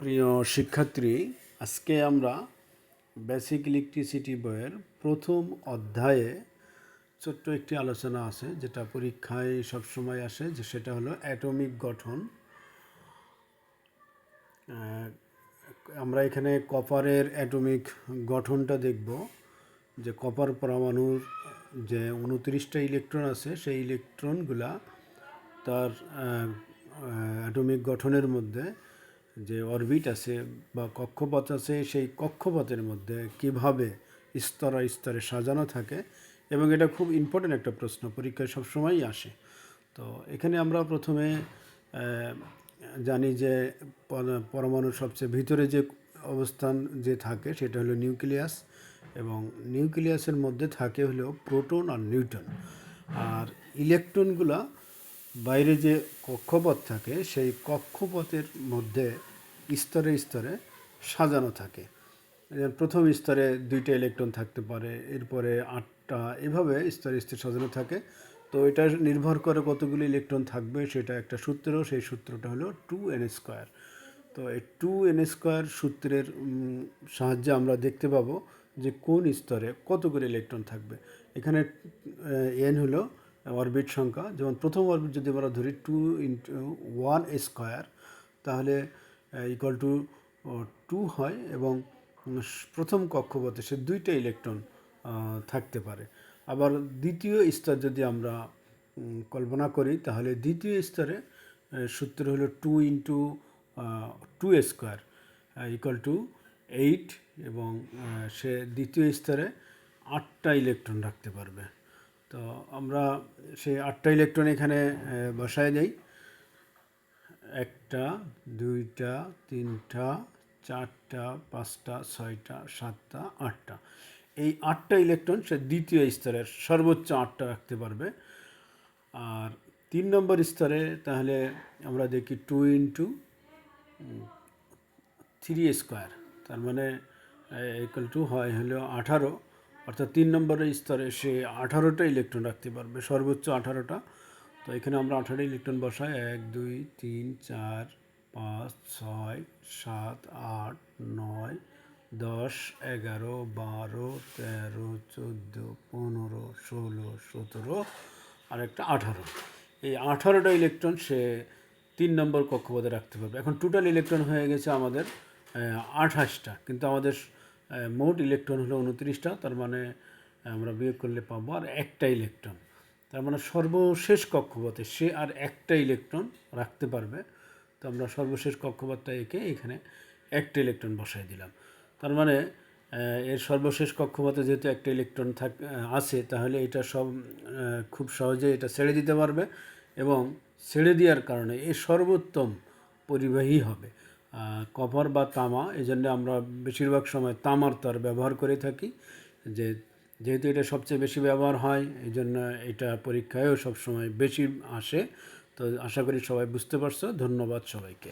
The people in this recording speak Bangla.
প্রিয় শিক্ষার্থী, আজকে আমরা বেসিক ইলেকট্রিসিটি বইয়ের প্রথম অধ্যায়ে ছোট্ট একটি আলোচনা আছে, যেটা পরীক্ষায় সবসময় আসে, যে সেটা হলো অ্যাটমিক গঠন। আমরা এখানে কপারের অ্যাটমিক গঠনটা দেখব, যে কপার পরমাণুর যে উনত্রিশটা ইলেকট্রন আছে, সেই ইলেকট্রনগুলা তার অ্যাটমিক গঠনের মধ্যে যে অরবিট আছে বা কক্ষপথ আছে, সেই কক্ষপথের মধ্যে কীভাবে স্তরে স্তরে সাজানো থাকে এবং এটা খুব ইম্পর্টেন্ট একটা প্রশ্ন, পরীক্ষায় সবসময়ই আসে। তো এখানে আমরা প্রথমে জানি যে পর- পরমাণুর সবচেয়ে ভিতরে যে অবস্থান যে থাকে, সেটা হলো নিউক্লিয়াস এবং নিউক্লিয়াসের মধ্যে থাকে হলো প্রোটন আর নিউট্রন। আর ইলেকট্রনগুলা বাইরে যে কক্ষপথ থাকে, সেই কক্ষপথের মধ্যে স্তরে স্তরে সাজানো থাকে। প্রথম স্তরে দুইটা ইলেকট্রন থাকতে পারে, এরপরে আটটা, এভাবে স্তরে স্তরে সাজানো থাকে। তো এটা নির্ভর করে কতগুলি ইলেকট্রন থাকবে, সেটা একটা সূত্র, সেই সূত্রটা হলো টু এন স্কোয়ার। তো এই টু এন স্কোয়ার সূত্রের সাহায্যে আমরা দেখতে পাবো যে কোন স্তরে কতগুলি ইলেকট্রন থাকবে। এখানে এন হলো অরবিট সংখ্যা। যেমন প্রথম অরবিট যদি আমরা ধরি টু ইন্টু ওয়ান স্কোয়ার তাহলে ইকুয়াল টু টু হয় এবং প্রথম কক্ষপথে সে দুইটা ইলেকট্রন থাকতে পারে। আবার দ্বিতীয় স্তর যদি আমরা কল্পনা করি, তাহলে দ্বিতীয় স্তরে সূত্র হলো two into two square equal to eight এবং সে দ্বিতীয় স্তরে আটটা ইলেকট্রন রাখতে পারবে। তো আমরা সেই আটটা ইলেকট্রন এখানে বসায় দেই। একটা, দুইটা, তিনটা, চারটা, পাঁচটা, ছয়টা, সাতটা, আটটা। এই আটটা ইলেকট্রন সে দ্বিতীয় স্তরের সর্বোচ্চ আটটা রাখতে পারবে। আর তিন নম্বর স্তরে তাহলে আমরা দেখি টু ইন্টু থ্রি স্কোয়ার তার মানে ইকুয়াল টু হয় হলো আঠারো। অর্থাৎ তিন নম্বরের স্তরে সে আঠারোটা ইলেকট্রন রাখতে পারবে, সর্বোচ্চ আঠারোটা। তো এখানে আমরা আঠারো ইলেকট্রন বসাই, এক, দুই, তিন, চার, পাঁচ, ছয়, সাত, আট, নয়, দশ, এগারো, বারো, তেরো, চোদ্দ, পনেরো, ষোলো, সতেরো আর একটা আঠারো। এই আঠারোটা ইলেকট্রন সে তিন নম্বর কক্ষপথে রাখতে পারবে। এখন টোটাল ইলেকট্রন হয়ে গেছে আমাদের আঠাশটা। কিন্তু আমাদের মোট ইলেকট্রন হলো উনত্রিশটা, তার মানে আমরা বিয়োগ করলে পাবো আর একটা ইলেকট্রন। তার মানে সর্বশেষ কক্ষপথে সে আর একটা ইলেকট্রন রাখতে পারবে। তো আমরা সর্বশেষ কক্ষপথটা এঁকে এখানে একটা ইলেকট্রন বসাই দিলাম। তার মানে এর সর্বশেষ কক্ষপথে যেহেতু একটা ইলেকট্রন থাক আছে, তাহলে এটা সব খুব সহজে এটা ছেড়ে দিতে পারবে এবং ছেড়ে দেওয়ার কারণে এ সর্বোত্তম পরিবাহী হবে। কপার বা তামা, এই জন্য আমরা বেশিরভাগ সময় তামার তার ব্যবহার করে থাকি। যে, যেহেতু এটা সবচেয়ে বেশি ব্যবহার হয়, এই জন্য এটা পরীক্ষায়ও সবসময় বেশি আসে। তো আশা করি সবাই বুঝতে পারছ। ধন্যবাদ সবাইকে।